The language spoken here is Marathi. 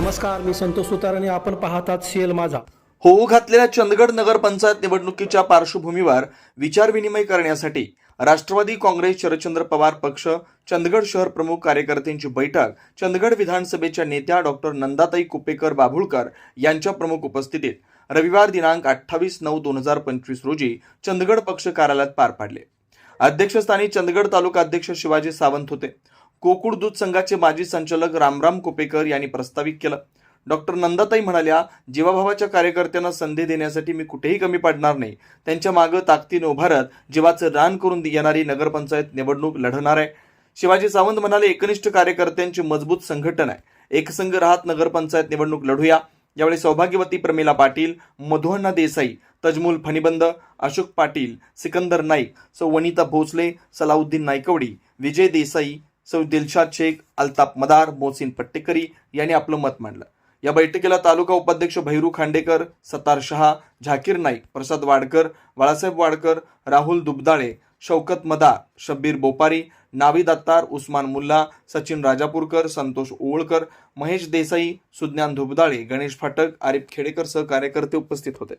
नमस्कार मी संतोष सुतार आणि आपण पाहतात सीएल माझा. होऊ घातलेल्या चंदगड नगरपंचायत निवडणुकीच्या पार्श्वभूमीवर विचारविनिमय करण्यासाठी राष्ट्रवादी काँग्रेस शरदचंद्र पवार पक्ष चंदगड शहर प्रमुख कार्यकर्त्यांची बैठक चंदगड विधानसभेच्या नेत्या डॉक्टर नंदाताई कुपेकर बाभुळकर यांच्या प्रमुख उपस्थितीत रविवार दिनांक अठ्ठावीस नऊ दोन हजार पंचवीस रोजी चंदगड पक्ष कार्यालयात पार पाडले. अध्यक्षस्थानी चंदगड तालुका अध्यक्ष शिवाजी सावंत होते. कोकुड दूध संघाचे माजी संचालक रामराम कुपेकर यांनी प्रस्तावित केलं. डॉक्टर नंदाताई म्हणाल्या जीवाभावाच्या कार्यकर्त्यांना संधी देण्यासाठी मी कुठेही कमी पडणार नाही. त्यांच्या मागं ताकदीनं उभारत जीवाचं रान करून येणारी नगरपंचायत निवडणूक लढणार आहे. शिवाजी सावंत म्हणाले एकनिष्ठ कार्यकर्त्यांची मजबूत संघटन आहे. एकसंघ राहत नगरपंचायत निवडणूक लढूया. यावेळी सौभाग्यवती प्रमिला पाटील मधुअण्णा देसाई तजमूल फणीबंद अशोक पाटील सिकंदर नाईक सौ वनिता भोसले सलाउद्दीन नायकवडी विजय देसाई सौ दिलशाद शेख अल्ताफ मदार मोहसिन पट्टेकरी यांनी आपलं मत मांडलं. या बैठकीला तालुका उपाध्यक्ष भैरू खांडेकर सतार शहा झाकीर नाईक प्रसाद वाडकर बाळासाहेब वाडकर राहुल दुबदाळे शौकत मदार शब्बीर बोपारी नावी दत्तार उस्मान मुल्ला सचिन राजापूरकर संतोष ओवळकर महेश देसाई सुज्ञान धुबदाळे गणेश फाटक आरिफ खेडेकर सह कार्यकर्ते उपस्थित होते.